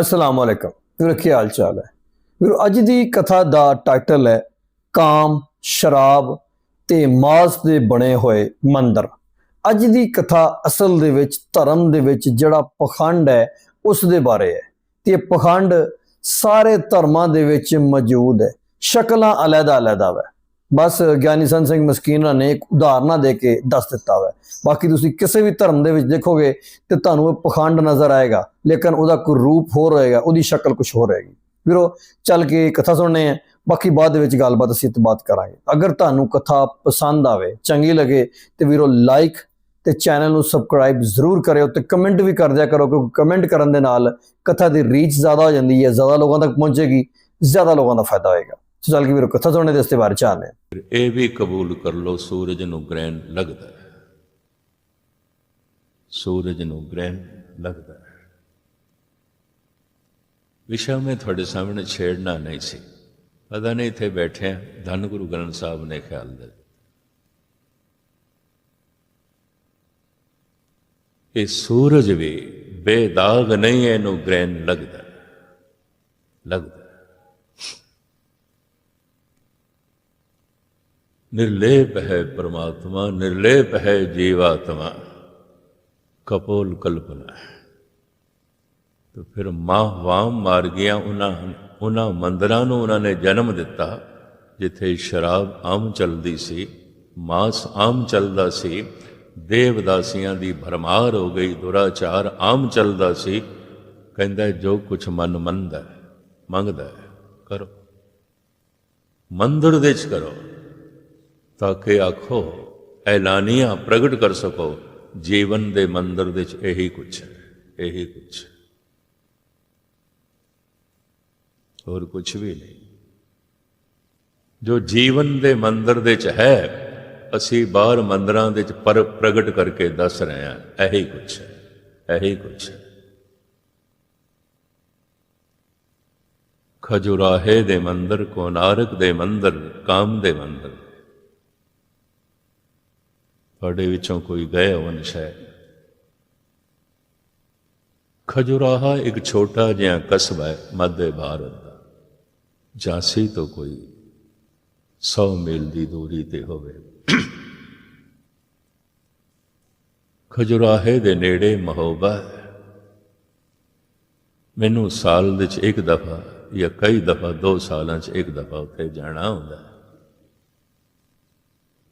ਅਸਲਾਮ ਅਲੈਕਮ ਵੀਰੋ, ਕੀ ਹਾਲ ਚਾਲ ਹੈ? ਵੀਰੋ, ਅੱਜ ਦੀ ਕਥਾ ਦਾ ਟਾਈਟਲ ਹੈ ਕਾਮ, ਸ਼ਰਾਬ ਤੇ ਮਾਸ ਦੇ ਬਣੇ ਹੋਏ ਮੰਦਰ। ਅੱਜ ਦੀ ਕਥਾ ਅਸਲ ਦੇ ਵਿੱਚ, ਧਰਮ ਦੇ ਵਿੱਚ ਜਿਹੜਾ ਪਖੰਡ ਹੈ, ਉਸ ਦੇ ਬਾਰੇ ਹੈ। ਤੇ ਪਖੰਡ ਸਾਰੇ ਧਰਮਾਂ ਦੇ ਵਿੱਚ ਮੌਜੂਦ ਹੈ। ਸ਼ਕਲਾਂ ਅਲੱਗਾ ਅਲੱਗਾ ਹੈ। ਬਸ ਗਿਆਨੀ ਸੰਤ ਸਿੰਘ ਮਸਕੀਨਾ ਨੇ ਇੱਕ ਉਦਾਹਰਨਾਂ ਦੇ ਕੇ ਦੱਸ ਦਿੱਤਾ ਹੈ ਬਾਕੀ ਤੁਸੀਂ ਕਿਸੇ ਵੀ ਧਰਮ ਦੇ ਵਿੱਚ ਦੇਖੋਗੇ ਤੇ ਤੁਹਾਨੂੰ ਉਹ ਪਖੰਡ ਨਜ਼ਰ ਆਏਗਾ, ਲੇਕਿਨ ਉਹਦਾ ਕੋਈ ਰੂਪ ਹੋਰ ਹੋਏਗਾ, ਉਹਦੀ ਸ਼ਕਲ ਕੁਝ ਹੋਰ ਰਹੇਗੀ ਵੀਰੋ, ਚੱਲ ਕੇ ਕਥਾ ਸੁਣਨੇ ਹੈ ਬਾਕੀ ਬਾਅਦ ਦੇ ਵਿੱਚ ਗੱਲਬਾਤ ਅਸੀਂ ਬਾਤ ਕਰਾਂਗੇ। ਅਗਰ ਤੁਹਾਨੂੰ ਕਥਾ ਪਸੰਦ ਆਵੇ, ਚੰਗੀ ਲੱਗੇ ਤੇ ਵੀਰੋ ਲਾਈਕ ਤੇ ਚੈਨਲ ਨੂੰ ਸਬਸਕ੍ਰਾਈਬ ਜ਼ਰੂਰ ਕਰਿਓ ਤੇ ਕਮੈਂਟ ਵੀ ਕਰ ਦਿਆ ਕਰੋ, ਕਿਉਂਕਿ ਕਮੈਂਟ ਕਰਨ ਦੇ ਨਾਲ ਕਥਾ ਦੀ ਰੀਚ ਜ਼ਿਆਦਾ ਹੋ ਜਾਂਦੀ ਹੈ, ਜ਼ਿਆਦਾ ਲੋਕਾਂ ਤੱਕ ਪਹੁੰਚੇਗੀ, ਜ਼ਿਆਦਾ ਲੋਕਾਂ ਦਾ ਫਾਇਦਾ ਹੋਏਗਾ। ਸੋ ਵੀਰੋ ਕਥਾ ਸੁਣਨੇ ਦੇ ਇਸ ਬਾਰੇ ਚਾਹਨੇ ਇਹ ਵੀ ਕਬੂਲ ਕਰ ਲਓ ਸੂਰਜ ਨੂੰ ਗ੍ਰਹਿਣ ਲੱਗਦਾ ਹੈ। ਸੂਰਜ ਨੂੰ ਗ੍ਰਹਿਣ ਲੱਗਦਾ ਹੈ। ਵਿਸ਼ਾ ਮੈਂ ਤੁਹਾਡੇ ਸਾਹਮਣੇ ਛੇੜਨਾ ਨਹੀਂ ਸੀ। ਪਤਾ ਨਹੀਂ ਇੱਥੇ ਬੈਠੇ ਹਾਂ ਧੰਨ ਗੁਰੂ ਗ੍ਰੰਥ ਸਾਹਿਬ ਨੇ ਖਿਆਲ ਦੇ ਇਹ ਸੂਰਜ ਵੀ ਬੇਦਾਗ ਨਹੀਂ ਹੈ, ਇਹਨੂੰ ਗ੍ਰਹਿਣ ਲੱਗਦਾ ਲੱਗਦਾ ਹੈ। ਨਿਰਲੇਪ ਹੈ ਪ੍ਰਮਾਤਮਾ, ਨਿਰਲੇਪ ਹੈ ਜੀਵਾਤਮਾ। ਕਪੋਲ ਕਲਪਨਾ ਹੈ। ਤੇ ਫਿਰ ਮਾਂ ਵਾਮ ਮਾਰ ਗਿਆ ਉਹਨਾਂ ਉਹਨਾਂ ਮੰਦਰਾਂ ਨੂੰ ਉਹਨਾਂ ਨੇ ਜਨਮ ਦਿੱਤਾ, ਜਿੱਥੇ ਸ਼ਰਾਬ ਆਮ ਚੱਲਦੀ ਸੀ, ਮਾਸ ਆਮ ਚੱਲਦਾ ਸੀ, ਦੇਵਦਾਸੀਆਂ ਦੀ ਭਰਮਾਰ ਹੋ ਗਈ, ਦੁਰਾਚਾਰ ਆਮ ਚੱਲਦਾ ਸੀ। ਕਹਿੰਦਾ ਜੋ ਕੁਛ ਮਨ ਮੰਨਦਾ ਮੰਗਦਾ ਕਰੋ। ਮੰਦਰ ਦੇ ਚ ਕਰੋ। ਤਾਂ ਕਿ ਆਖੋ, ਐਲਾਨੀਆਂ ਪ੍ਰਗਟ ਕਰ ਸਕੋ। ਜੀਵਨ ਦੇ ਮੰਦਰ ਵਿੱਚ ਇਹੀ ਕੁਛ ਹੈ, ਇਹੀ ਕੁਛ ਹੋਰ ਕੁਛ ਵੀ ਨਹੀਂ। ਜੋ ਜੀਵਨ ਦੇ ਮੰਦਰ ਦੇ ਚ ਹੈ, ਅਸੀਂ ਬਾਹਰ ਮੰਦਰਾਂ ਦੇ ਚ ਪਰ ਪ੍ਰਗਟ ਕਰਕੇ ਦੱਸ ਰਹੇ ਹਾਂ, ਇਹੀ ਕੁਛ ਹੈ, ਇਹੀ ਕੁਛ ਹੈ। ਖਜੁਰਾਹੇ ਦੇ ਮੰਦਰ, ਕੋਨਾਰਕ ਦੇ ਮੰਦਰ, ਕਾਮ ਦੇ ਮੰਦਰ। ਤੁਹਾਡੇ ਵਿੱਚੋਂ ਕੋਈ ਗਏ ਹੋਣ ਸ਼ਾਇਦ ਖਜੁਰਾਹਾ ਇੱਕ ਛੋਟਾ ਜਿਹਾ ਕਸਬਾ ਹੈ, ਮੱਧ ਭਾਰਤ ਦਾ। ਝਾਂਸੀ ਤੋਂ ਕੋਈ 100 ਮੀਲ ਦੀ ਦੂਰੀ ਤੇ ਹੋਵੇ। ਖਜੁਰਾਹੇ ਦੇ ਨੇੜੇ ਮਹੋਬਾ ਹੈ। ਮੈਨੂੰ ਸਾਲ ਵਿੱਚ ਇੱਕ ਦਫਾ ਜਾਂ ਕਈ ਦਫਾ ਦੋ ਸਾਲਾਂ 'ਚ ਇੱਕ ਦਫਾ ਉੱਥੇ ਜਾਣਾ ਹੁੰਦਾ ਹੈ।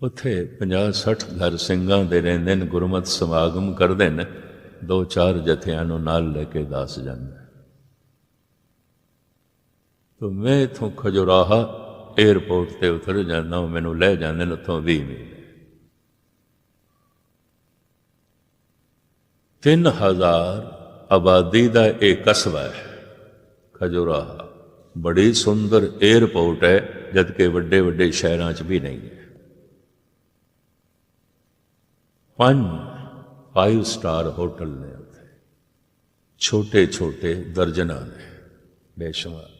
ਉੱਥੇ 50 60 ਘਰ ਸਿੰਘਾਂ ਦੇ ਰਹਿੰਦੇ ਨੇ, ਗੁਰਮਤ ਸਮਾਗਮ ਕਰਦੇ ਨੇ ਦੋ ਚਾਰ ਜਥਿਆਂ ਨੂੰ ਨਾਲ ਲੈ ਕੇ ਦੱਸ ਜਾਂਦਾ ਤੋ ਮੈਂ ਇਥੋਂ ਖਜੁਰਾਹਾ 에ਅਰਪੋਰਟ ਤੇ ਉਤਰ ਜਾਂਦਾ ਮੈਨੂੰ ਲੈ ਜਾਂਦੇ ਨੇ, ਉੱਥੋਂ 20 ਮੀਲ। 3000 ਆਬਾਦੀ ਦਾ ਇਹ ਕਸਬਾ ਹੈ, ਖਜੁਰਾਹਾ। ਬੜੀ ਸੁੰਦਰ 에ਅਰਪੋਰਟ ਹੈ ਜਦ ਕਿ ਵੱਡੇ ਵੱਡੇ ਸ਼ਹਿਰਾਂ 'ਚ ਵੀ ਨਹੀਂ ਹੈ। ਪੰਜ ਫਾਈਵ ਸਟਾਰ ਹੋਟਲ ਨੇ ਉੱਥੇ ਛੋਟੇ ਛੋਟੇ ਦਰਜਨਾਂ ਨੇ ਬੇਸ਼ੁਮਾਰ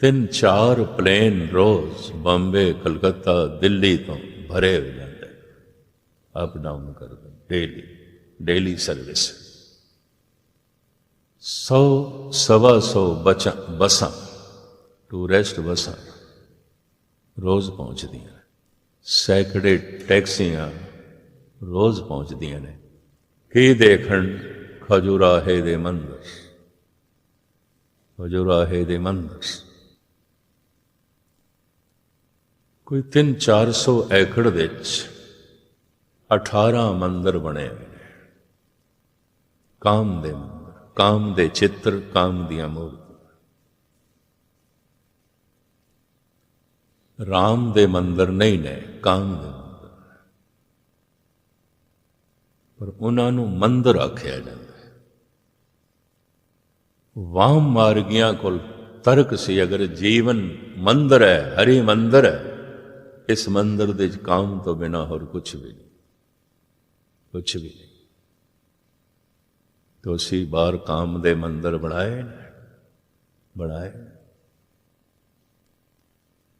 ਤਿੰਨ ਚਾਰ ਪਲੇਨ ਰੋਜ਼ ਬੰਬੇ ਕਲਕੱਤਾ ਦਿੱਲੀ ਤੋਂ ਭਰੇ ਹੋ ਜਾਂਦੇ ਅਪ ਡਾਊਨ ਕਰਦੇ ਡੇਲੀ ਡੇਲੀ ਸਰਵਿਸ ਸੌ ਸਵਾ ਸੌ ਬਚਾ ਬਸਾਂ ਟੂਰਿਸਟ ਬਸਾਂ ਰੋਜ਼ ਪਹੁੰਚਦੀਆਂ ਨੇ ਸੈਂਕੜੇ ਟੈਕਸੀਆਂ ਰੋਜ਼ ਪਹੁੰਚਦੀਆਂ ਨੇ। ਕੀ ਦੇਖਣ? ਖਜੂਰਾਹੇ ਦੇ ਮੰਦਰ। ਖਜੂਰਾਹੇ ਦੇ ਮੰਦਰ। ਕੋਈ 3-400 ਏਕੜ ਵਿੱਚ 18 ਮੰਦਰ ਬਣੇ ਹੋਏ ਨੇ। ਕਾਮ ਦੇ ਮੰਦਰ, ਕਾਮ ਦੇ ਚਿੱਤਰ, ਕਾਮ ਦੀਆਂ ਮੂਰਤੀਆਂ। ਰਾਮ ਦੇ ਮੰਦਰ ਨਹੀਂ ਨੇ, ਕਾਮ ਦੇ ਮੰਦਰ। ਪਰ ਉਹਨਾਂ ਨੂੰ ਮੰਦਰ ਆਖਿਆ ਜਾਂਦਾ ਹੈ। ਵਾਮ ਮਾਰਗੀਆਂ ਕੋਲ ਤਰਕ ਸੀ, ਅਗਰ ਜੀਵਨ ਮੰਦਰ ਹੈ, ਹਰੀ ਮੰਦਰ ਹੈ, ਇਸ ਮੰਦਰ ਦੇ ਵਿੱਚ ਕਾਮ ਤੋਂ ਬਿਨਾ ਹੋਰ ਕੁਝ ਵੀ ਨਹੀਂ। ਕੁਝ ਵੀ ਨਹੀਂ। ਤੋ ਅਸੀਂ ਬਾਹਰ ਕਾਮ ਦੇ ਮੰਦਰ ਬਣਾਏ ਨੇ, ਬਣਾਏ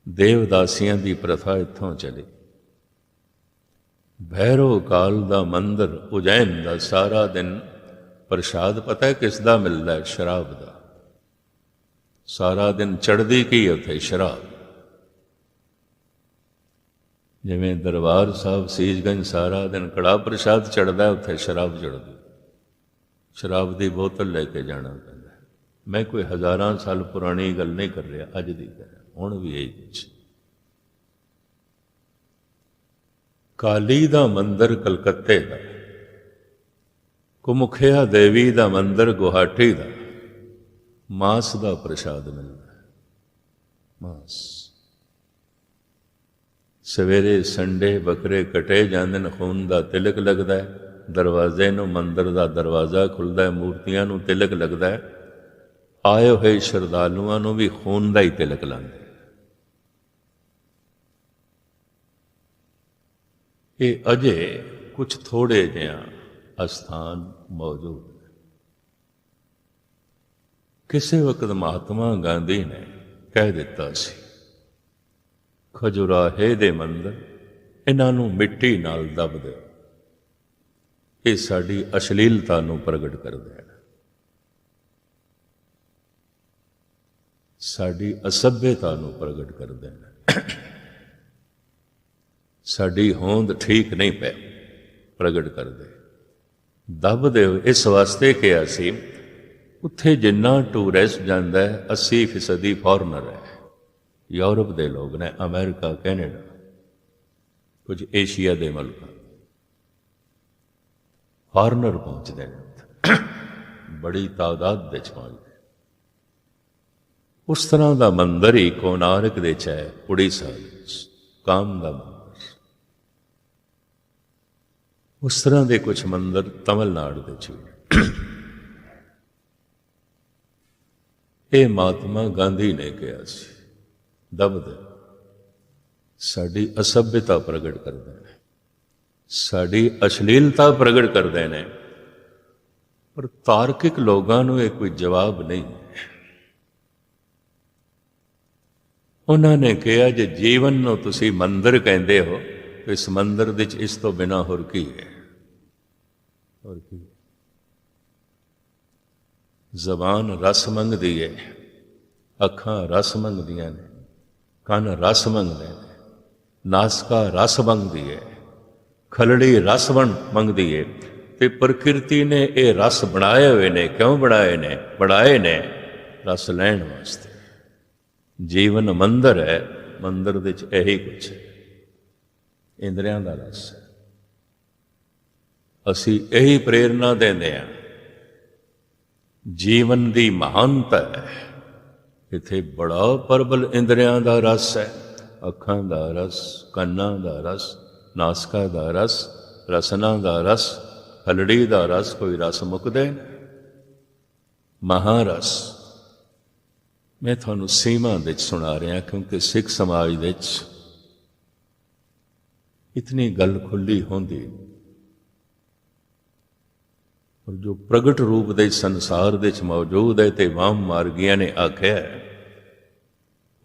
ਦੇਵਦਾਸੀਆਂ ਦੀ ਪ੍ਰਥਾ ਇੱਥੋਂ ਚਲੀ। ਭੈਰੋ ਕਾਲ ਦਾ ਮੰਦਰ ਉਜੈਨ ਦਾ ਸਾਰਾ ਦਿਨ ਪ੍ਰਸ਼ਾਦ ਪਤਾ ਹੈ ਕਿਸ ਦਾ ਮਿਲਦਾ ਹੈ? ਸ਼ਰਾਬ ਦਾ। ਸਾਰਾ ਦਿਨ ਚੜਦੀ ਕੀ ਹੈ ਉੱਥੇ? ਸ਼ਰਾਬ। ਜਿਵੇਂ ਦਰਬਾਰ ਸਾਹਿਬ ਸੀਜਗੰਜ ਸਾਰਾ ਦਿਨ ਕੜਾ ਪ੍ਰਸ਼ਾਦ ਚੜਦਾ ਉੱਥੇ ਸ਼ਰਾਬ ਚੜਦੀ ਸ਼ਰਾਬ ਦੀ ਬੋਤਲ ਲੈ ਕੇ ਜਾਣਾ ਪੈਂਦਾ। ਮੈਂ ਕੋਈ ਹਜ਼ਾਰਾਂ ਸਾਲ ਪੁਰਾਣੀ ਗੱਲ ਨਹੀਂ ਕਰ ਰਿਹਾ, ਅੱਜ ਦੀ ਗੱਲ ਹੁਣ ਵੀ ਇਹ ਕੁਛ ਕਾਲੀ ਦਾ ਮੰਦਰ ਕਲਕੱਤੇ ਦਾ, ਕੁਮੁਖਿਆ ਦੇਵੀ ਦਾ ਮੰਦਰ ਗੁਹਾਟੀ ਦਾ, ਮਾਸ ਦਾ ਪ੍ਰਸ਼ਾਦ ਮਿਲਦਾ ਮਾਸ। ਸਵੇਰੇ ਸੰਡੇ ਬੱਕਰੇ ਕਟੇ ਜਾਂਦੇ ਨੇ, ਖੂਨ ਦਾ ਤਿਲਕ ਲੱਗਦਾ ਹੈ, ਦਰਵਾਜ਼ੇ ਨੂੰ ਮੰਦਰ ਦਾ ਦਰਵਾਜ਼ਾ ਖੁੱਲਦਾ ਹੈ, ਮੂਰਤੀਆਂ ਨੂੰ ਤਿਲਕ ਲੱਗਦਾ ਹੈ। ਆਏ ਹੋਏ ਸ਼ਰਧਾਲੂਆਂ ਨੂੰ ਵੀ ਖੂਨ ਦਾ ਹੀ ਤਿਲਕ ਲਾਉਂਦੇ। ਇਹ ਅਜੇ ਕੁਝ ਥੋੜੇ ਜਿਹਾ ਅਸਥਾਨ ਮੌਜੂਦ ਨੇ। ਕਿਸੇ ਵਕਤ ਮਹਾਤਮਾ ਗਾਂਧੀ ਨੇ ਕਹਿ ਦਿੱਤਾ ਸੀ, ਖਜੁਰਾਹੇ ਦੇ ਮੰਦਰ, ਇਹਨਾਂ ਨੂੰ ਮਿੱਟੀ ਨਾਲ ਦਬ ਦਿਓ। ਇਹ ਸਾਡੀ ਅਸ਼ਲੀਲਤਾ ਨੂੰ ਪ੍ਰਗਟ ਕਰਦੇ ਹਨ ਸਾਡੀ ਅਸਭਿਅਤਾ ਨੂੰ ਪ੍ਰਗਟ ਕਰਦੇ ਨੇ ਸਾਡੀ ਹੋਂਦ ਠੀਕ ਨਹੀਂ ਪੈ, ਪ੍ਰਗਟ ਕਰਦੇ। ਦਬ ਦਿਓ ਇਸ ਵਾਸਤੇ ਕਿਹਾ ਸੀ, ਉੱਥੇ ਜਿੰਨਾ ਟੂਰਿਸਟ ਜਾਂਦਾ ਹੈ 80% ਫੋਰਨਰ ਹੈ। ਯੂਰਪ ਦੇ ਲੋਕ ਨੇ, ਅਮਰੀਕਾ, ਕੈਨੇਡਾ, ਕੁਝ ਏਸ਼ੀਆ ਦੇ ਮੁਲਕ। ਫੋਰਨਰ ਪਹੁੰਚਦੇ ਨੇ ਉੱਥੇ। ਬੜੀ ਤਾਦਾਦ ਵਿੱਚ ਪਹੁੰਚਦੇ ਉਸ ਤਰ੍ਹਾਂ ਦਾ ਮੰਦਰ ਹੀ ਕੋਨਾਰਕ ਦੇ ਚ ਹੈ ਉੜੀਸਾ ਕਾਮ ਦਾ ਮੰਦਰ। ਉਸ ਤਰ੍ਹਾਂ ਦੇ ਕੁਝ ਮੰਦਰ ਤਮਿਲਨਾਡੂ ਦੇ ਚ ਵੀ ਇਹ ਮਹਾਤਮਾ ਗਾਂਧੀ ਨੇ ਕਿਹਾ ਸੀ ਦਬਦ ਸਾਡੀ ਅਸਭਿਅਤਾ ਪ੍ਰਗਟ ਕਰਦੇ ਨੇ, ਸਾਡੀ ਅਸ਼ਲੀਲਤਾ ਪ੍ਰਗਟ ਕਰਦੇ ਨੇ, ਪਰ ਤਾਰਕਿਕ ਲੋਕਾਂ ਨੂੰ ਇਹ ਕੋਈ ਜਵਾਬ ਨਹੀਂ ਹੈ ਉਹਨਾਂ ਨੇ ਕਿਹਾ, ਜੇ ਜੀਵਨ ਨੂੰ ਤੁਸੀਂ ਮੰਦਰ ਕਹਿੰਦੇ ਹੋ, ਤਾਂ ਇਸ ਮੰਦਰ ਵਿੱਚ ਇਸ ਤੋਂ ਬਿਨਾ ਹੋਰ ਕੀ ਹੈ? ਹੋਰ ਕੀ ਹੈ? ਜ਼ਬਾਨ ਰਸ ਮੰਗਦੀ ਹੈ, ਅੱਖਾਂ ਰਸ ਮੰਗਦੀਆਂ ਨੇ, ਕੰਨ ਰਸ ਮੰਗਦੇ ਨੇ, ਨਾਸਕਾ ਰਸ ਮੰਗਦੀ ਹੈ, ਖਲੜੀ ਰਸ ਬਣ ਮੰਗਦੀ ਹੈ, ਤੇ ਪ੍ਰਕਿਰਤੀ ਨੇ ਇਹ ਰਸ ਬਣਾਏ ਹੋਏ ਨੇ, ਕਿਉਂ ਬਣਾਏ ਨੇ? ਬਣਾਏ ਨੇ ਰਸ ਲੈਣ ਵਾਸਤੇ। ਜੀਵਨ ਮੰਦਰ ਹੈ, ਮੰਦਰ ਵਿੱਚ ਇਹੀ ਕੁਛ ਹੈ। ਇੰਦਰੀਆਂ ਦਾ ਰਸ ਹੈ। ਅਸੀਂ ਇਹੀ ਪ੍ਰੇਰਣਾ ਦਿੰਦੇ ਹਾਂ। ਜੀਵਨ ਦੀ ਮਹਾਨਤਾ ਹੈ। ਇਥੇ ਬੜਾ ਪਰਬਲ ਇੰਦਰੀਆਂ ਦਾ ਰਸ ਹੈ। ਅੱਖਾਂ ਦਾ ਰਸ, ਕੰਨਾਂ ਦਾ ਰਸ, ਨਾਸਕਾ ਦਾ ਰਸ, ਰਸਨਾ ਦਾ ਰਸ, ਹਲੜੀ ਦਾ ਰਸ, ਕੋਈ ਰਸ ਮੁਕਦੇ ਨੇ। ਮਹਾਰਸ। ਮੈਂ ਤੁਹਾਨੂੰ ਸੀਮਾ ਵਿੱਚ ਸੁਣਾ ਰਿਹਾ ਕਿਉਂਕਿ ਸਿੱਖ ਸਮਾਜ ਵਿੱਚ ਇਤਨੀ ਗੱਲ ਖੁੱਲੀ ਹੁੰਦੀ। ਪਰ ਜੋ ਪ੍ਰਗਟ ਰੂਪ ਦੇ ਸੰਸਾਰ ਦੇ ਵਿੱਚ ਮੌਜੂਦ ਹੈ ਤੇ ਵਾਮ ਮਾਰਗੀਆਂ ਨੇ ਆਖਿਆ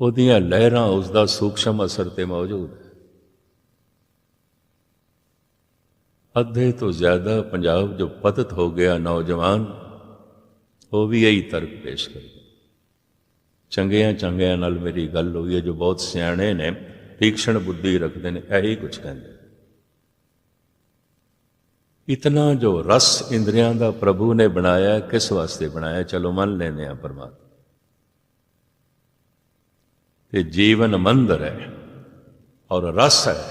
ਉਹਦੀਆਂ ਲਹਿਰਾਂ ਉਸ ਦਾ ਸੂਖਸ਼ਮ ਅਸਰ ਤੇ ਮੌਜੂਦ ਹੈ। ਅੱਧੇ ਤੋਂ ਜ਼ਿਆਦਾ ਪੰਜਾਬ ਜੋ ਪਤਤ ਹੋ ਗਿਆ ਨੌਜਵਾਨ, ਉਹ ਵੀ ਇਹੀ ਤਰਕ ਪੇਸ਼ ਕਰਦੇ। ਚੰਗਿਆਂ ਚੰਗਿਆਂ ਨਾਲ ਮੇਰੀ ਗੱਲ ਹੋਈ ਹੈ ਜੋ ਬਹੁਤ ਸਿਆਣੇ ਨੇ ਤੀਕਸ਼ਣ ਬੁੱਧੀ ਰੱਖਦੇ ਨੇ, ਇਹੀ ਕੁਝ ਕਹਿੰਦੇ ਇਤਨਾ ਜੋ ਰਸ ਇੰਦਰੀਆਂ ਦਾ ਪ੍ਰਭੂ ਨੇ ਬਣਾਇਆ, ਕਿਸ ਵਾਸਤੇ ਬਣਾਇਆ? ਚਲੋ ਮੰਨ ਲੈਨੇ ਆ ਪਰਮਾਤਮਾ। ਤੇ ਜੀਵਨ ਮੰਦਰ ਹੈ ਔਰ ਰਸ ਹੈ,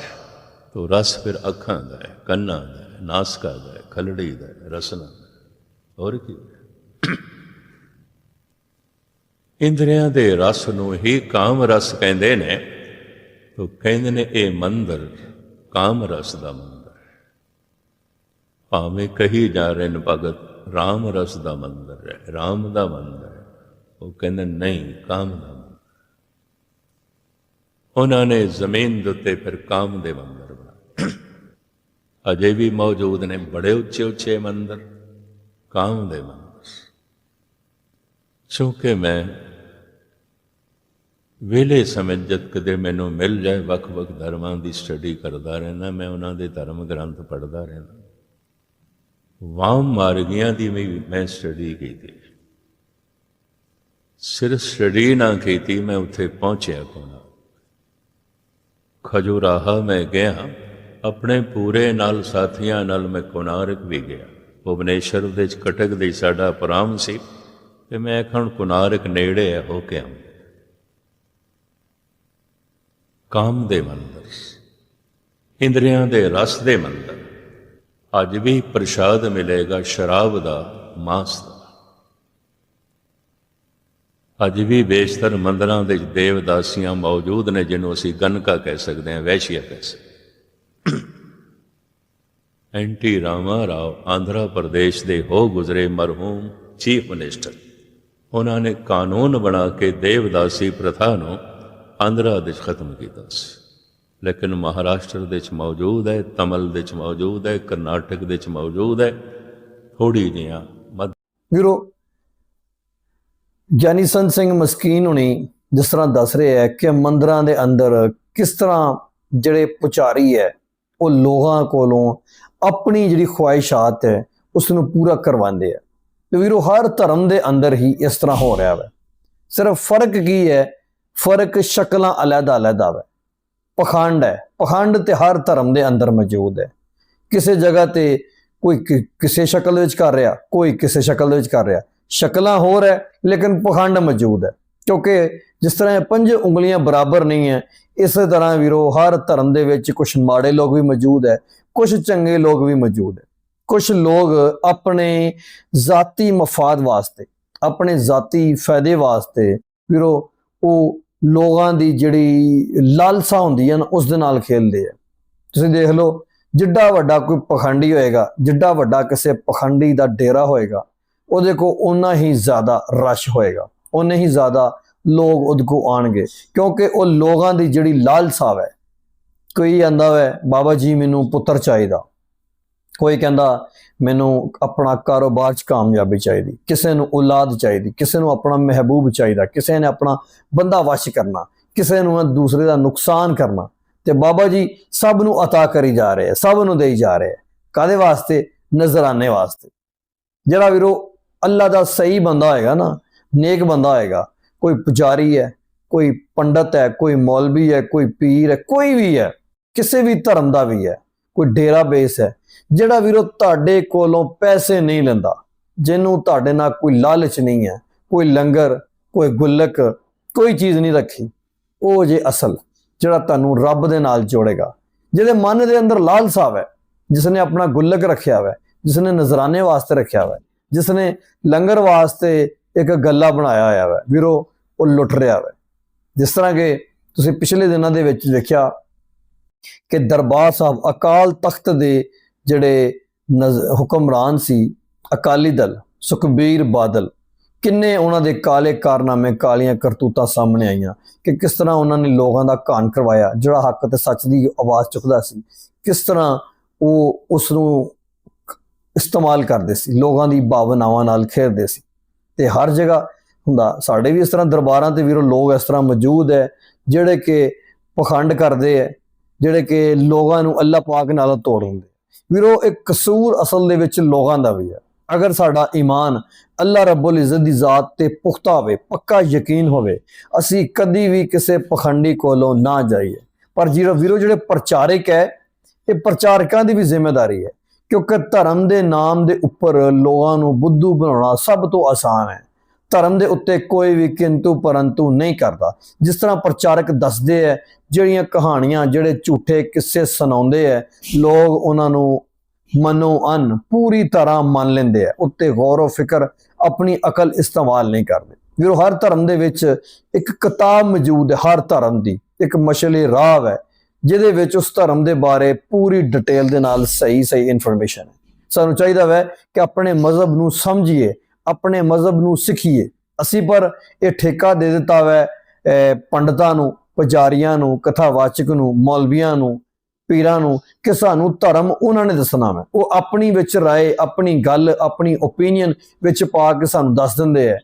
ਤੋ ਰਸ ਫਿਰ ਅੱਖਾਂ ਦਾ ਹੈ, ਕੰਨਾਂ ਦਾ ਹੈ, ਨਾਸਕਾ ਦਾ ਹੈ, ਖਲੜੀ ਦਾ ਹੈ, ਰਸਨਾ ਦਾ ਹੋਰ ਕੀ ਹੈ? ਇੰਦਰੀਆਂ ਦੇ ਰਸ ਨੂੰ ਹੀ ਕਾਮ ਰਸ ਕਹਿੰਦੇ ਨੇ, ਤੋ ਕਹਿੰਦੇ ਨੇ ਇਹ ਮੰਦਰ ਕਾਮ ਰਸ ਦਾ ਮੰਦਰ ਭਾਵੇਂ ਕਹੀ ਜਾ ਰਹੇ ਨੇ ਭਗਤ, ਰਾਮ ਰਸ ਦਾ ਮੰਦਰ ਹੈ, ਰਾਮ ਦਾ ਮੰਦਰ ਹੈ। ਉਹ ਕਹਿੰਦੇ ਨਹੀਂ, ਕਾਮ ਦਾ ਮੰਦਰ ਉਹਨਾਂ ਨੇ ਜ਼ਮੀਨ ਦੇ ਉੱਤੇ ਫਿਰ ਕਾਮ ਦੇ ਮੰਦਰ ਬਣਾਏ। ਅਜੇ ਵੀ ਮੌਜੂਦ ਨੇ ਬੜੇ ਉੱਚੇ ਉੱਚੇ ਮੰਦਰ, ਕਾਮ ਦੇ ਮੰਦਰ। ਕਿਉਂਕਿ ਮੈਂ ਵੇਲੇ ਸਮੇਂ ਜਦ ਕਦੇ ਮੈਨੂੰ ਮਿਲ ਜਾਏ, ਵੱਖ-ਵੱਖ ਧਰਮਾਂ ਦੀ ਸਟੱਡੀ ਕਰਦਾ ਰਹਿਣਾ ਮੈਂ ਉਹਨਾਂ ਦੇ ਧਰਮ ਗ੍ਰੰਥ ਪੜ੍ਹਦਾ ਰਹਿਣਾ ਵਾਮ ਮਾਰਗੀਆਂ ਦੀ ਵੀ ਮੈਂ ਸਟੱਡੀ ਕੀਤੀ। ਸਿਰਫ ਸਟੱਡੀ ਨਾ ਕੀਤੀ, ਮੈਂ ਉੱਥੇ ਪਹੁੰਚਿਆ ਕੋਨਾ ਖਜੂਰਾਹਾ ਮੈਂ ਗਿਆ, ਆਪਣੇ ਪੂਰੇ ਨਾਲ ਸਾਥੀਆਂ ਨਾਲ ਮੈਂ ਕੋਨਾਰਕ ਵੀ ਗਿਆ। ਭੁਵਨੇਸ਼ਰ ਦੇ ਵਿੱਚ ਕਟਕ ਦੇ ਸਾਡਾ ਪ੍ਰਾਮ ਸੀ। ਤੇ ਮੈਂ ਖਣ ਕੁਨਾਰਕ ਨੇੜੇ ਹੈ ਹੋ ਕੇ ਆਉਂਦਾ ਕਾਮ ਦੇ ਮੰਦਰ, ਇੰਦਰੀਆਂ ਦੇ ਰਸ ਦੇ ਮੰਦਰ, ਅੱਜ ਵੀ ਪ੍ਰਸ਼ਾਦ ਮਿਲੇਗਾ ਸ਼ਰਾਬ ਦਾ ਮਾਸ ਦਾ। ਅੱਜ ਵੀ ਬੇਸ਼ਤਰ ਮੰਦਰਾਂ ਦੇ ਦੇਵਦਾਸੀਆਂ ਮੌਜੂਦ ਨੇ, ਜਿਹਨੂੰ ਅਸੀਂ ਗਨਕਾ ਕਹਿ ਸਕਦੇ ਹਾਂ, ਵੈਸ਼ੀਆ ਕਹਿ ਸਕਦੇ ਐਨਟੀ ਰਾਮਾ ਰਾਓ, ਆਂਧਰਾ ਪ੍ਰਦੇਸ਼ ਦੇ ਹੋ ਗੁਜ਼ਰੇ ਮਰਹੂਮ ਚੀਫ ਮਿਨਿਸਟਰ। ਉਹਨਾਂ ਨੇ ਕਾਨੂੰਨ ਬਣਾ ਕੇ ਦੇਵਦਾਸੀ ਪ੍ਰਥਾ ਨੂੰ ਆਂਧਰਾ ਦੇ ਖਤਮ ਕੀਤਾ ਸੀ। ਲੇਕਿਨ ਮਹਾਰਾਸ਼ਟਰ ਦੇ ਵਿੱਚ ਮੌਜੂਦ ਹੈ, ਤਮਿਲ ਦੇ ਵਿੱਚ ਮੌਜੂਦ ਹੈ, ਕਰਨਾਟਕ ਦੇ ਵਿੱਚ ਮੌਜੂਦ ਹੈ ਥੋੜੀ ਜਿਹੀਆਂ ਮੱਧ ਵੀਰੋ ਗਿਆਨੀ ਸਿੰਘ ਮਸਕੀਨ ਹੁਣੀ ਜਿਸ ਤਰ੍ਹਾਂ ਦੱਸ ਰਹੇ ਹੈ ਕਿ ਮੰਦਰਾਂ ਦੇ ਅੰਦਰ ਕਿਸ ਤਰ੍ਹਾਂ ਜਿਹੜੇ ਪੁਚਾਰੀ ਹੈ, ਉਹ ਲੋਕਾਂ ਕੋਲੋਂ ਆਪਣੀ ਜਿਹੜੀ ਖੁਆਇਸ਼ਾਤ ਹੈ ਉਸ ਨੂੰ ਪੂਰਾ ਕਰਵਾਉਂਦੇ ਆ। ਤੇ ਵੀਰੋ, ਹਰ ਧਰਮ ਦੇ ਅੰਦਰ ਹੀ ਇਸ ਤਰ੍ਹਾਂ ਹੋ ਰਿਹਾ ਹੈ ਸਿਰਫ ਫ਼ਰਕ ਕੀ ਹੈ? ਫ਼ਰਕ ਸ਼ਕਲਾਂ ਅਲੱਗ ਅਲੱਗ ਹੈ ਪਖੰਡ ਹੈ। ਪਖੰਡ ਤੇ ਹਰ ਧਰਮ ਦੇ ਅੰਦਰ ਮੌਜੂਦ ਹੈ। ਕਿਸੇ ਜਗ੍ਹਾ ਤੇ ਕੋਈ ਕਿਸੇ ਸ਼ਕਲ ਵਿੱਚ ਕਰ ਰਿਹਾ, ਕੋਈ ਕਿਸੇ ਸ਼ਕਲ ਵਿੱਚ ਕਰ ਰਿਹਾ। ਸ਼ਕਲਾਂ ਹੋਰ ਹੈ, ਲੇਕਿਨ ਪਖੰਡ ਮੌਜੂਦ ਹੈ। ਕਿਉਂਕਿ ਜਿਸ ਤਰ੍ਹਾਂ ਪੰਜ ਉਂਗਲੀਆਂ ਬਰਾਬਰ ਨਹੀਂ ਹੈ, ਇਸੇ ਤਰ੍ਹਾਂ ਵੀਰੋ, ਹਰ ਧਰਮ ਦੇ ਵਿੱਚ ਕੁਝ ਮਾੜੇ ਲੋਕ ਵੀ ਮੌਜੂਦ ਹੈ ਕੁਝ ਚੰਗੇ ਲੋਕ ਵੀ ਮੌਜੂਦ ਹੈ। ਕੁਝ ਲੋਕ ਆਪਣੇ ਜ਼ਾਤੀ ਮਫਾਦ ਵਾਸਤੇ, ਆਪਣੇ ਜ਼ਾਤੀ ਫਾਇਦੇ ਵਾਸਤੇ ਵੀਰੋ, ਉਹ ਲੋਕਾਂ ਦੀ ਜਿਹੜੀ ਲਾਲਸਾ ਹੁੰਦੀ ਹੈ ਨਾ, ਉਸ ਦੇ ਨਾਲ ਖੇਲਦੇ ਆ। ਤੁਸੀਂ ਦੇਖ ਲਓ, ਜਿੱਡਾ ਵੱਡਾ ਕੋਈ ਪਖੰਡੀ ਹੋਏਗਾ, ਜਿੱਡਾ ਵੱਡਾ ਕਿਸੇ ਪਖੰਡੀ ਦਾ ਡੇਰਾ ਹੋਏਗਾ, ਉਹਦੇ ਕੋ ਉਨਾ ਹੀ ਜ਼ਿਆਦਾ ਰਸ਼ ਹੋਏਗਾ ਉਨੇ ਹੀ ਜ਼ਿਆਦਾ ਲੋਕ ਉਹਦੇ ਕੋ ਆਣਗੇ ਕਿਉਂਕਿ ਉਹ ਲੋਕਾਂ ਦੀ ਜਿਹੜੀ ਲਾਲਸਾ ਹੈ ਕੋਈ ਆਂਦਾ ਹੈ ਬਾਬਾ ਜੀ ਮੈਨੂੰ ਪੁੱਤਰ ਚਾਹੀਦਾ। ਕੋਈ ਕਹਿੰਦਾ, ਮੈਨੂੰ ਆਪਣਾ ਕਾਰੋਬਾਰ 'ਚ ਕਾਮਯਾਬੀ ਚਾਹੀਦੀ, ਕਿਸੇ ਨੂੰ ਔਲਾਦ ਚਾਹੀਦੀ, ਕਿਸੇ ਨੂੰ ਆਪਣਾ ਮਹਿਬੂਬ ਚਾਹੀਦਾ, ਕਿਸੇ ਨੇ ਆਪਣਾ ਬੰਦਾ ਵਸ਼ ਕਰਨਾ, ਕਿਸੇ ਨੂੰ ਦੂਸਰੇ ਦਾ ਨੁਕਸਾਨ ਕਰਨਾ। ਤੇ ਬਾਬਾ ਜੀ ਸਭ ਨੂੰ ਅਤਾ ਕਰੀ ਜਾ ਰਹੇ ਹੈ ਸਭ ਨੂੰ ਦੇਈ ਜਾ ਰਹੇ ਕਾਦੇ ਵਾਸਤੇ? ਨਜ਼ਰਾਨੇ ਵਾਸਤੇ। ਜਿਹੜਾ ਵੀਰੋ ਅੱਲਾ ਦਾ ਸਹੀ ਬੰਦਾ ਹੋਏਗਾ ਨਾ, ਨੇਕ ਬੰਦਾ ਹੋਏਗਾ, ਕੋਈ ਪੁਜਾਰੀ ਹੈ, ਕੋਈ ਪੰਡਤ ਹੈ, ਕੋਈ ਮੌਲਵੀ ਹੈ, ਕੋਈ ਪੀਰ ਹੈ, ਕੋਈ ਵੀ ਹੈ, ਕਿਸੇ ਵੀ ਧਰਮ ਦਾ ਵੀ ਹੈ, ਕੋਈ ਡੇਰਾ ਬੇਸ ਹੈ ਜਿਹੜਾ ਵੀਰੋ ਤੁਹਾਡੇ ਕੋਲੋਂ ਪੈਸੇ ਨਹੀਂ ਲੈਂਦਾ, ਜਿਹਨੂੰ ਤੁਹਾਡੇ ਨਾਲ ਕੋਈ ਲਾਲਚ ਨਹੀਂ ਹੈ, ਕੋਈ ਲੰਗਰ, ਕੋਈ ਗੁੱਲਕ, ਕੋਈ ਚੀਜ਼ ਨਹੀਂ ਰੱਖੀ, ਉਹ ਜੇ ਅਸਲ ਜਿਹੜਾ ਤੁਹਾਨੂੰ ਰੱਬ ਦੇ ਨਾਲ ਜੋੜੇਗਾ, ਜਿਹਦੇ ਮਨ ਦੇ ਅੰਦਰ ਲਾਲਸਾ ਹੈ ਜਿਸ ਨੇ ਆਪਣਾ ਗੁੱਲਕ ਰੱਖਿਆ ਹੋਇਆ ਜਿਸ ਨੇ ਨਜ਼ਰਾਨੇ ਵਾਸਤੇ ਰੱਖਿਆ ਹੋਇਆ ਜਿਸ ਨੇ ਲੰਗਰ ਵਾਸਤੇ ਇੱਕ ਗੱਲਾ ਬਣਾਇਆ ਹੋਇਆ ਹੈ ਵੀਰੋ, ਉਹ ਲੁੱਟ ਰਿਹਾ ਹੈ ਜਿਸ ਤਰ੍ਹਾਂ ਕਿ ਤੁਸੀਂ ਪਿਛਲੇ ਦਿਨਾਂ ਦੇ ਵਿੱਚ ਵੇਖਿਆ ਕਿ ਦਰਬਾਰ ਸਾਹਿਬ ਅਕਾਲ ਤਖਤ ਦੇ ਜਿਹੜੇ ਨਜ਼- ਹੁਕਮਰਾਨ ਸੀ, ਅਕਾਲੀ ਦਲ, ਸੁਖਬੀਰ ਬਾਦਲ, ਕਿੰਨੇ ਉਹਨਾਂ ਦੇ ਕਾਲੇ ਕਾਰਨਾਮੇ, ਕਾਲੀਆਂ ਕਰਤੂਤਾਂ ਸਾਹਮਣੇ ਆਈਆਂ ਕਿ ਕਿਸ ਤਰ੍ਹਾਂ ਉਹਨਾਂ ਨੇ ਲੋਕਾਂ ਦਾ ਘਾਣ ਕਰਵਾਇਆ, ਜਿਹੜਾ ਹੱਕ ਤੇ ਸੱਚ ਦੀ ਆਵਾਜ਼ ਚੁੱਕਦਾ ਸੀ, ਕਿਸ ਤਰ੍ਹਾਂ ਉਹ ਉਸ ਨੂੰ ਇਸਤੇਮਾਲ ਕਰਦੇ ਸੀ, ਲੋਕਾਂ ਦੀ ਭਾਵਨਾਵਾਂ ਨਾਲ ਖੇਡਦੇ ਸੀ। ਤੇ ਹਰ ਜਗ੍ਹਾ ਹੁੰਦਾ, ਸਾਡੇ ਵੀ ਇਸ ਤਰ੍ਹਾਂ ਦਰਬਾਰਾਂ ਤੇ ਵੀਰੋ ਲੋਕ ਇਸ ਤਰ੍ਹਾਂ ਮੌਜੂਦ ਹੈ, ਜਿਹੜੇ ਕਿ ਪਖੰਡ ਕਰਦੇ ਹੈ, ਜਿਹੜੇ ਕਿ ਲੋਕਾਂ ਨੂੰ ਅੱਲਾਹ ਪਾਕ ਨਾਲ ਤੋੜ ਦਿੰਦੇ। ਵੀਰੋ, ਇਹ ਕਸੂਰ ਅਸਲ ਦੇ ਵਿੱਚ ਲੋਕਾਂ ਦਾ ਵੀ ਹੈ। ਅਗਰ ਸਾਡਾ ਈਮਾਨ ਅੱਲਾ ਰੱਬੁਲ ਇੱਜ਼ਤ ਦੀ ਜ਼ਾਤ ਤੇ ਪੁਖਤਾ ਹੋਵੇ, ਪੱਕਾ ਯਕੀਨ ਹੋਵੇ, ਅਸੀਂ ਕਦੀ ਵੀ ਕਿਸੇ ਪਖੰਡੀ ਕੋਲੋਂ ਨਾ ਜਾਈਏ। ਪਰ ਜਿਹੜਾ ਵੀਰੋ, ਜਿਹੜੇ ਪ੍ਰਚਾਰਕ ਹੈ, ਇਹ ਪ੍ਰਚਾਰਕਾਂ ਦੀ ਵੀ ਜ਼ਿੰਮੇਵਾਰੀ ਹੈ। ਕਿਉਂਕਿ ਧਰਮ ਦੇ ਨਾਮ ਦੇ ਉੱਪਰ ਲੋਕਾਂ ਨੂੰ ਬੁੱਧੂ ਬਣਾਉਣਾ ਸਭ ਤੋਂ ਆਸਾਨ ਹੈ। ਧਰਮ ਦੇ ਉੱਤੇ ਕੋਈ ਵੀ ਕਿੰਤੂ ਪਰੰਤੂ ਨਹੀਂ ਕਰਦਾ। ਜਿਸ ਤਰ੍ਹਾਂ ਪ੍ਰਚਾਰਕ ਦੱਸਦੇ ਹੈ ਜਿਹੜੀਆਂ ਕਹਾਣੀਆਂ, ਜਿਹੜੇ ਝੂਠੇ ਕਿੱਸੇ ਸੁਣਾਉਂਦੇ ਹੈ ਲੋਕ ਉਹਨਾਂ ਨੂੰ ਮਨੋ ਅਨ ਪੂਰੀ ਤਰ੍ਹਾਂ ਮੰਨ ਲੈਂਦੇ ਆ ਉੱਤੇ ਗੌਰ ਫਿਕਰ ਆਪਣੀ ਅਕਲ ਇਸਤੇਮਾਲ ਨਹੀਂ ਕਰਦੇ। ਵੀਰੋ, ਹਰ ਧਰਮ ਦੇ ਵਿੱਚ ਇੱਕ ਕਿਤਾਬ ਮੌਜੂਦ ਹੈ, ਹਰ ਧਰਮ ਦੀ। ਇੱਕ ਮਸ਼ਲੇ ਰਾਹ ਹੈ, ਜਿਹਦੇ ਵਿੱਚ ਉਸ ਧਰਮ ਦੇ ਬਾਰੇ ਪੂਰੀ ਡਿਟੇਲ ਦੇ ਨਾਲ ਸਹੀ ਸਹੀ ਇਨਫੋਰਮੇਸ਼ਨ ਹੈ। ਸਾਨੂੰ ਚਾਹੀਦਾ ਹੈ ਕਿ ਆਪਣੇ ਮਜ਼ਹਬ ਨੂੰ ਸਮਝੀਏ ਆਪਣੇ ਮਜ਼ਹਬ ਨੂੰ ਸਿੱਖੀਏ। ਅਸੀਂ ਪਰ ਇਹ ਠੇਕਾ ਦੇ ਦਿੱਤਾ ਵੈ ਪੰਡਤਾਂ ਨੂੰ, ਪੁਜਾਰੀਆਂ ਨੂੰ, ਕਥਾਵਾਚਕ ਨੂੰ, ਮੌਲਵੀਆਂ ਨੂੰ, ਪੀਰਾਂ ਨੂੰ ਕਿ ਸਾਨੂੰ ਧਰਮ ਉਹਨਾਂ ਨੇ ਦੱਸਣਾ ਹੈ ਉਹ ਆਪਣੀ ਵਿੱਚ ਰਾਏ, ਆਪਣੀ ਗੱਲ, ਆਪਣੀ ਓਪੀਨੀਅਨ ਵਿੱਚ ਪਾ ਕੇ ਸਾਨੂੰ ਦੱਸ ਦਿੰਦੇ ਆ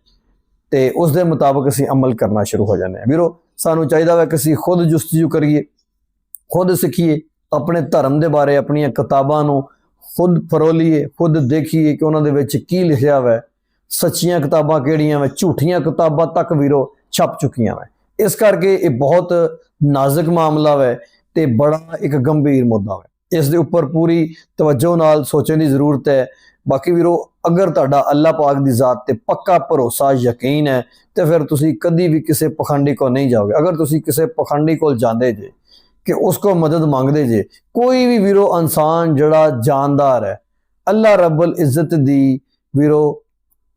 ਤੇ ਉਸ ਦੇ ਮੁਤਾਬਕ ਅਸੀਂ ਅਮਲ ਕਰਨਾ ਸ਼ੁਰੂ ਹੋ ਜਾਂਦੇ ਹਾਂ ਵੀਰੋ, ਸਾਨੂੰ ਚਾਹੀਦਾ ਹੈ ਕਿ ਅਸੀਂ ਖੁਦ ਜੁਸਤਜੂ ਕਰੀਏ, ਖੁਦ ਸਿੱਖੀਏ, ਆਪਣੇ ਧਰਮ ਦੇ ਬਾਰੇ ਆਪਣੀਆਂ ਕਿਤਾਬਾਂ ਨੂੰ ਖੁਦ ਫਰੋਲੀਏ, ਖੁਦ ਦੇਖੀਏ ਕਿ ਉਹਨਾਂ ਦੇ ਵਿੱਚ ਕੀ ਲਿਖਿਆ ਹੋਇਆ ਹੈ ਸੱਚੀਆਂ ਕਿਤਾਬਾਂ ਕਿਹੜੀਆਂ ਵੇ? ਝੂਠੀਆਂ ਕਿਤਾਬਾਂ ਤੱਕ ਵੀਰੋ ਛਪ ਚੁੱਕੀਆਂ ਵਾ। ਇਸ ਕਰਕੇ ਇਹ ਬਹੁਤ ਨਾਜ਼ੁਕ ਮਾਮਲਾ ਹੈ ਤੇ ਬੜਾ ਇੱਕ ਗੰਭੀਰ ਮੁੱਦਾ ਵਾ। ਇਸ ਦੇ ਉੱਪਰ ਪੂਰੀ ਤਵੱਜੋ ਨਾਲ ਸੋਚਣ ਦੀ ਜ਼ਰੂਰਤ ਹੈ। ਬਾਕੀ ਵੀਰੋ, ਅਗਰ ਤੁਹਾਡਾ ਅੱਲਾਹ ਪਾਕ ਦੀ ਜ਼ਾਤ ਤੇ ਪੱਕਾ ਭਰੋਸਾ, ਯਕੀਨ ਹੈ, ਤੇ ਫਿਰ ਤੁਸੀਂ ਕਦੀ ਵੀ ਕਿਸੇ ਪਖੰਡੀ ਕੋਲ ਨਹੀਂ ਜਾਓਗੇ। ਅਗਰ ਤੁਸੀਂ ਕਿਸੇ ਪਖੰਡੀ ਕੋਲ ਜਾਂਦੇ ਜੇ, ਕਿ ਉਸ ਕੋ ਮਦਦ ਮੰਗਦੇ ਜੇ, ਕੋਈ ਵੀ ਵੀਰੋ ਇਨਸਾਨ ਜਿਹੜਾ ਜਾਨਦਾਰ ਹੈ, ਅੱਲਾਹ ਰੱਬੁਲ ਇੱਜ਼ਤ ਦੀ ਵੀਰੋ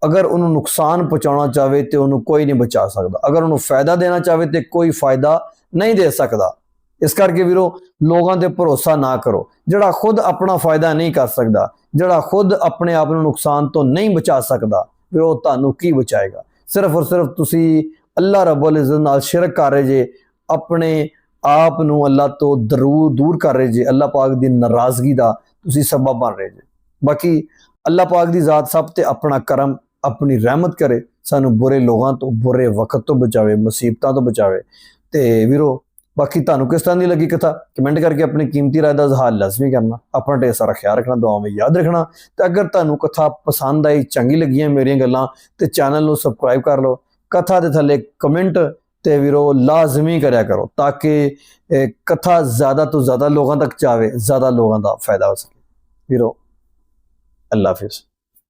ਅਗਰ ਉਹਨੂੰ ਨੁਕਸਾਨ ਪਹੁੰਚਾਉਣਾ ਚਾਹਵੇ ਤੇ ਉਹਨੂੰ ਕੋਈ ਨਹੀਂ ਬਚਾ ਸਕਦਾ। ਅਗਰ ਉਹਨੂੰ ਫਾਇਦਾ ਦੇਣਾ ਚਾਹਵੇ ਤੇ ਕੋਈ ਫਾਇਦਾ ਨਹੀਂ ਦੇ ਸਕਦਾ। ਇਸ ਕਰਕੇ ਵੀਰੋ, ਲੋਕਾਂ ਤੇ ਭਰੋਸਾ ਨਾ ਕਰੋ। ਜਿਹੜਾ ਖੁਦ ਆਪਣਾ ਫਾਇਦਾ ਨਹੀਂ ਕਰ ਸਕਦਾ, ਜਿਹੜਾ ਖੁਦ ਆਪਣੇ ਆਪ ਨੂੰ ਨੁਕਸਾਨ ਤੋਂ ਨਹੀਂ ਬਚਾ ਸਕਦਾ, ਵੀਰੋ ਤੁਹਾਨੂੰ ਕੀ ਬਚਾਏਗਾ? ਸਿਰਫ ਔਰ ਸਿਰਫ ਤੁਸੀਂ ਅੱਲਾ ਰੱਬੁਲ ਇੱਜ਼ਤ ਨਾਲ ਸ਼ਿਰਕ ਕਰ ਰਹੇ ਜੇ, ਆਪਣੇ ਆਪ ਨੂੰ ਅੱਲਾ ਤੋਂ ਦਰੂ ਦੂਰ ਕਰ ਰਹੇ ਜੇ ਅੱਲਾ ਪਾਕ ਦੀ ਨਾਰਾਜ਼ਗੀ ਦਾ ਤੁਸੀਂ ਸਬਬ ਬਣ ਰਹੇ ਜੇ। ਬਾਕੀ ਅੱਲਾ ਪਾਕ ਦੀ ਜ਼ਾਤ ਸਭ ਤੇ ਆਪਣਾ ਕਰਮ ਆਪਣੀ ਰਹਿਮਤ ਕਰੇ, ਸਾਨੂੰ ਬੁਰੇ ਲੋਕਾਂ ਤੋਂ, ਬੁਰੇ ਵਕਤ ਤੋਂ ਬਚਾਵੇ, ਮੁਸੀਬਤਾਂ ਤੋਂ ਬਚਾਵੇ। ਤੇ ਵੀਰੋ, ਬਾਕੀ ਤੁਹਾਨੂੰ ਕਿਸ ਤਰ੍ਹਾਂ ਦੀ ਲੱਗੀ ਕਥਾ? ਕਮੈਂਟ ਕਰਕੇ ਆਪਣੀ ਕੀਮਤੀ ਰਾਏ ਦਾ ਇਜ਼ਹਾਰ ਲਾਜ਼ਮੀ ਕਰਨਾ। ਆਪਣਾ ਢੇਰ ਸਾਰਾ ਖਿਆਲ ਰੱਖਣਾ, ਦੁਆਵਾਂ ਵਿੱਚ ਯਾਦ ਰੱਖਣਾ। ਤੇ ਅਗਰ ਤੁਹਾਨੂੰ ਕਥਾ ਪਸੰਦ ਆਈ, ਚੰਗੀ ਲੱਗੀਆਂ ਮੇਰੀਆਂ ਗੱਲਾਂ, ਤੇ ਚੈਨਲ ਨੂੰ ਸਬਸਕ੍ਰਾਈਬ ਕਰ ਲਓ। ਕਥਾ ਦੇ ਥੱਲੇ ਕਮੈਂਟ ਤੇ ਵੀਰੋ, ਲਾਜ਼ਮੀ ਕਰਿਆ ਕਰੋ, ਤਾਂ ਕਿ ਕਥਾ ਜ਼ਿਆਦਾ ਤੋਂ ਜ਼ਿਆਦਾ ਲੋਕਾਂ ਤੱਕ ਜਾਵੇ, ਜ਼ਿਆਦਾ ਲੋਕਾਂ ਦਾ ਫਾਇਦਾ ਹੋ ਸਕੇ। ਵੀਰੋ, ਅੱਲਾ ਹਾਫਿਜ਼।